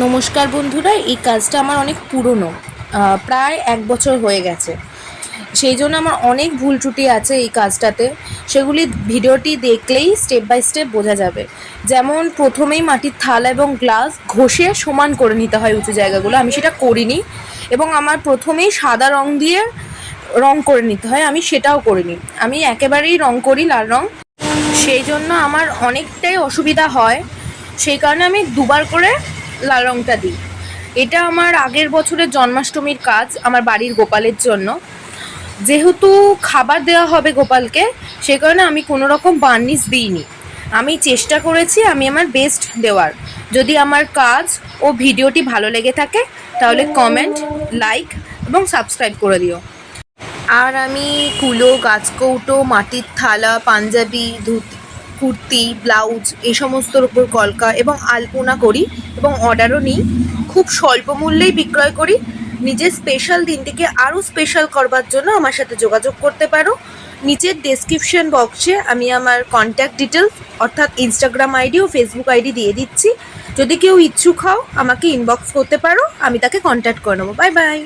নমস্কার বন্ধুরা, এই কাজটা আমার অনেক পুরনো প্রায় এক বছর হয়ে গেছে। সেই জন্য আমার অনেক ভুল ত্রুটি আছে এই কাজটাতে। সেগুলি ভিডিওটি দেখলেই স্টেপ বাই স্টেপ বোঝা যাবে। যেমন প্রথমেই মাটির থালা এবং গ্লাস ঘষে সমান করে নিতে হয় উঁচু জায়গাগুলো, আমি সেটা করিনি। এবং আমার প্রথমেই সাদা রং দিয়ে রং করে নিতে হয়, আমি সেটাও করিনি। আমি একেবারেই রং করি লাল রং। সেই জন্য আমার অনেকটাই অসুবিধা হয়। সেই কারণে আমি দুবার করে লাল রংটা দিই। এটা আমার আগের বছরের জন্মাষ্টমীর কাজ আমার বাড়ির গোপালের জন্য। যেহেতু খাবার দেওয়া হবে গোপালকে সেই কারণে আমি কোনো রকম বার্নিশ দিইনি। আমি চেষ্টা করেছি আমি আমার বেস্ট দেওয়ার। যদি আমার কাজ ও ভিডিওটি ভালো লেগে থাকে, তাহলে কমেন্ট, লাইক এবং সাবস্ক্রাইব করে দিও। আর আমি কুলো, গাছকৌটো, মাটির থালা, পাঞ্জাবি, ধুতি কুর্তি, ব্লাউজ এই সমস্তর উপর কলকা এবং আলপনা করি এবং অর্ডারও নিই। খুব স্বল্প মূল্যেই বিক্রয় করি। নিজের স্পেশাল দিনটিকে আরও স্পেশাল করবার জন্য আমার সাথে যোগাযোগ করতে পারো। নিচের ডেসক্রিপশন বক্সে আমি আমার কন্ট্যাক্ট ডিটেলস অর্থাৎ ইনস্টাগ্রাম আইডি ও ফেসবুক আইডি দিয়ে দিচ্ছি। যদি কেউ ইচ্ছুক হও, আমাকে ইনবক্স করতে পারো। আমি তাকে কন্ট্যাক্ট করে নেব। Bye bye